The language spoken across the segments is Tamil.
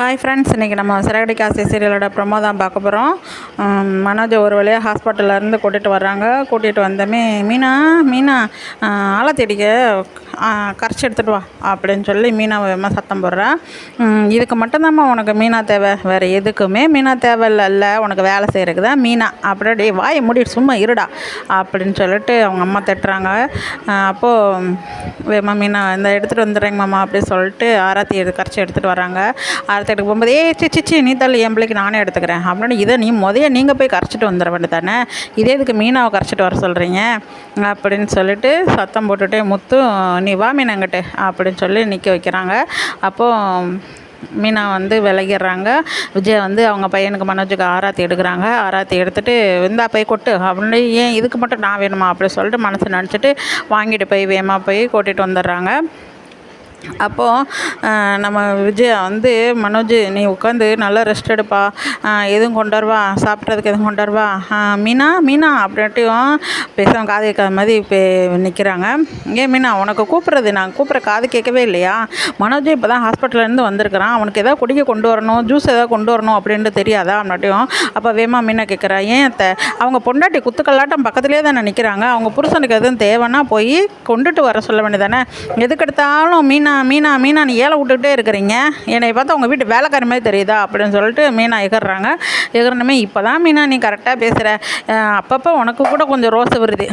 ஹாய் ஃப்ரெண்ட்ஸ் இன்றைக்கி நம்ம சிறகடி காசி சீரியலோட ப்ரொமோ தான் பார்க்க போகிறோம் மனோஜ் ஒரு வழியாக ஹாஸ்பிட்டல்லேருந்து கூட்டிகிட்டு வர்றாங்க. கூட்டிகிட்டு வந்தமே மீனா மீனா ஆளை தேடிக்க. கரைச்சி எடுத்துகிட்டு வா அப்படின்னு சொல்லி மீனா வேகமாக சத்தம் போடுறா. இதுக்கு மட்டும்தாம்மா உனக்கு மீனா தேவை. வேறு எதுக்குமே மீனா தேவையில்ல உனக்கு வேலை செய்கிறதுக்கு தான் மீனா. அப்படியே வாயை மூடிட்டு சும்மா இருடா அப்படின்னு சொல்லிட்டு அவங்க அம்மா தட்டுறாங்க. அப்போது வேமா மீனா இந்த எடுத்துகிட்டு வந்துடுறேங்க மாமா அப்படின்னு சொல்லிட்டு ஆராத்தி எடு கரைச்சி எடுத்துகிட்டு வராங்க ஆராத்தி எடுத்துகிட்டு போகும்போது ஏ சிச்சி நீ தள்ளி என் பிள்ளைக்கு நானே எடுத்துக்கிறேன். அப்படின்னு இதை நீ முதைய நீங்கள் போய் கரைச்சிட்டு வந்துட வேண்டியது தானே இதே இதுக்கு மீனாவை கரைச்சிட்டு வர சொல்கிறீங்க அப்படின்னு சொல்லிட்டு சத்தம் போட்டுகிட்டே முத்து நீ வா மீனங்கிட்ட அப்படின்னு சொல்லி நிற்க வைக்கிறாங்க. அப்போது மீனா வந்து விலகிடுறாங்க. விஜய் வந்து அவங்க பையனுக்கு மனோஜுக்கு ஆராத்தி எடுக்கிறாங்க. ஆராத்தி எடுத்துகிட்டு இந்தா போய் கொட்டு அப்படின்னு ஏன் இதுக்கு மட்டும் நான் வேணுமா? அப்படி சொல்லிட்டு மனசு நினச்சிட்டு வாங்கிட்டு போய் வேகமாக போய் கொட்டிட்டு வந்துடுறாங்க. அப்போது நம்ம விஜய் வந்து மனோஜ் நீ உட்காந்து நல்லா ரெஸ்ட் எடுப்பா. எதுவும் கொண்டு சாப்பிட்றதுக்கு எதுவும் கொண்டுவரவா மீனா மீனா அப்படின்ட்டும் பேசாம காது கேட்காத மாதிரி இப்போ நிற்கிறாங்க ஏன் மீனா உனக்கு கூப்பிட்றது நான் கூப்பிட்ற காது கேட்கவே இல்லையா? மனோஜ் இப்போ தான் ஹாஸ்பிட்டல்லேருந்து வந்திருக்கிறான். அவனுக்கு எதாவது குடிக்க கொண்டு வரணும் ஜூஸ் எதாவது கொண்டு வரணும் அப்படின்ட்டு தெரியாதா? அப்படின்ட்டும் அப்போ வேமா மீனா கேட்குறா ஏன் அத்தை? அவங்க பொண்டாட்டி குத்துக்கல்லாட்டம் பக்கத்துலேயே தானே நிற்கிறாங்க அவங்க புருஷனுக்கு எதுவும் தேவைன்னா போய் கொண்டுட்டு வர சொல்ல வேண்டியதானே எதுக்கெடுத்தாலும் மீனா மீனா மீனா மீனா நீ ஏழை விட்டுக்கிட்டே இருக்கிறீங்க. என்னை பார்த்தா உங்கள் வீட்டு வேலைக்கார மாதிரி தெரியுதா அப்படின்னு சொல்லிட்டு மீனா எகிறறாங்க எகிறணுமே இப்போ தான் மீனா நீ கரெக்டாக பேசுகிற அப்பப்போ உனக்கு கூட கொஞ்சம் ரோசை வருது.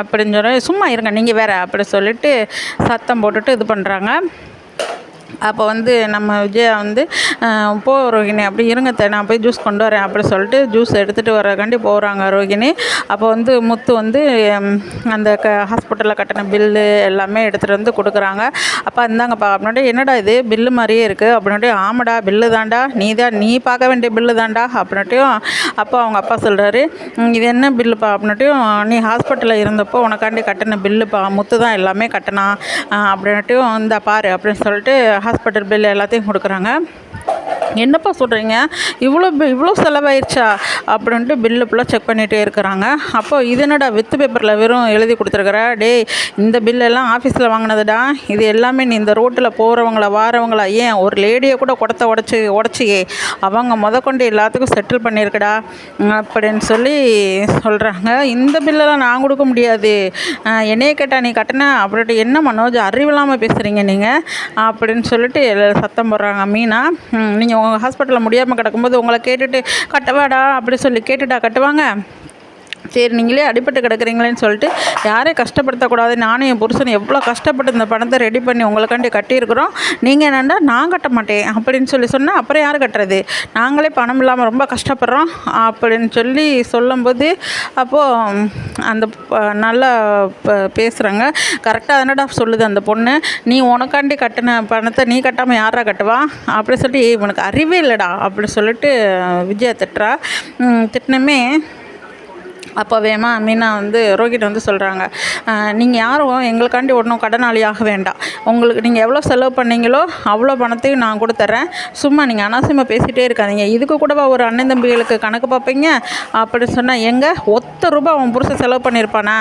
அப்படின்னு சொல்லி சும்மா இருங்க நீங்கள் வேறு. அப்படி சொல்லிட்டு சத்தம் போட்டுட்டு இது பண்ணுறாங்க அப்போ வந்து நம்ம விஜயா வந்து போ ரோகிணி அப்படி இருங்க நான் போய் ஜூஸ் கொண்டு வரேன் அப்படி சொல்லிட்டு ஜூஸ் எடுத்துகிட்டு வரக்காண்டி போகிறாங்க ரோகிணி அப்போ வந்து முத்து வந்து அந்த க ஹாஸ்பிட்டலில் கட்டின பில்லு எல்லாமே எடுத்துகிட்டு வந்து கொடுக்குறாங்க. அப்போ இந்தாங்கப்பா அப்படின்ட்டு என்னடா இது? பில்லு மாதிரியே இருக்குது அப்படின்ட்டு ஆமாடா பில்லு தாண்டா நீ தான் நீ பார்க்க வேண்டிய பில்லு தாண்டா அப்படின்ட்டையும் அப்போ அவங்க அப்பா சொல்கிறாரு இது என்ன பில்லுப்பா அப்படின்ட்டையும் நீ ஹாஸ்பிட்டலில் இருந்தப்போ உனக்காண்டி கட்டின பில்லுப்பா முத்து தான் எல்லாமே கட்டினா அப்படின்ட்டியும் இந்த பாரு அப்படின்னு சொல்லிட்டு ஹாஸ்பிட்டல் பில் எல்லாத்தையும் கொடுக்குறாங்க. என்னப்பா சொல்கிறீங்க இவ்வளோ இவ்வளோ செலவாயிடுச்சா அப்படின்ட்டு பில்லு ஃபுல்லாக செக் பண்ணிகிட்டே இருக்கிறாங்க. அப்போ இது என்னடா வித்து பேப்பரில் வெறும் எழுதி கொடுத்துருக்குற? டேய் இந்த பில்லெல்லாம் ஆஃபீஸில் வாங்கினதுடா. இது எல்லாமே நீ இந்த ரோட்டில் போகிறவங்கள வாரவங்கள ஏன்? ஒரு லேடியை கூட குடத்த உடச்சி உடச்சியே. அவங்க முதக்கொண்டு எல்லாத்துக்கும் செட்டில் பண்ணியிருக்கடா. அப்படின்னு சொல்லி சொல்கிறாங்க இந்த பில்லெல்லாம் நான் கொடுக்க முடியாது. என்னையே கேட்டால் நீ கட்டின? அப்படின்ட்டு என்ன மனோஜ் அறிவில்லாமல் பேசுகிறீங்க நீங்கள் அப்படின்னு சொல்லிட்டு சத்தம் போடுறாங்க. மீனா நீங்கள் உங்கள் ஹாஸ்பிட்டலில் முடியாமல் கிடக்கும்போது உங்களை கேட்டுட்டு கட்டவாடா அப்படி சொல்லி கேட்டுட்டா கட்டுவாங்க. சரி நீங்களே அடிப்பட்டு கிடக்குறீங்களேன்னு சொல்லிட்டு யாரையும் கஷ்டப்படுத்தக்கூடாது. நானும் என் புருஷன் எவ்வளோ கஷ்டப்பட்டு இந்த பணத்தை ரெடி பண்ணி உங்களுக்காண்டி கட்டியிருக்கிறோம். நீங்கள் என்னென்னா நான் கட்ட மாட்டேன் அப்படின்னு சொல்லி சொன்னால் அப்புறம் யார் கட்டுறது? நாங்களே பணம் இல்லாமல் ரொம்ப கஷ்டப்படுறோம் அப்படின்னு சொல்லி சொல்லும்போது அப்போது அந்த நல்லா பேசுகிறாங்க கரெக்டாக என்னடா சொல்லுது அந்த பொண்ணு. நீ உனக்காண்டி கட்டின பணத்தை நீ கட்டாமல் யாரா கட்டுவா? அப்படின்னு சொல்லி உனக்கு அறிவே இல்லைடா அப்படின்னு சொல்லிட்டு விஜயா திட்டுறா. திட்டினமே அப்போ வேமா மீனா வந்து ரோஹித் வந்து சொல்கிறாங்க நீங்கள் யாரும் எங்களுக்காண்டி ஒன்றும் கடனாளியாக வேண்டாம். உங்களுக்கு நீங்கள் எவ்வளோ செலவு பண்ணீங்களோ அவ்வளோ பணத்தையும் நான் கொடுத்துட்றேன் சும்மா நீங்கள் அனாவசியமாக பேசிகிட்டே இருக்காதீங்க. இதுக்கு கூடவா ஒரு அண்ணன் தம்பிகளுக்கு கணக்கு பார்ப்பீங்க? அப்படின்னு சொன்னால் எங்கே? ஒத்த ரூபா அவன் புருஷன் செலவு பண்ணியிருப்பானா?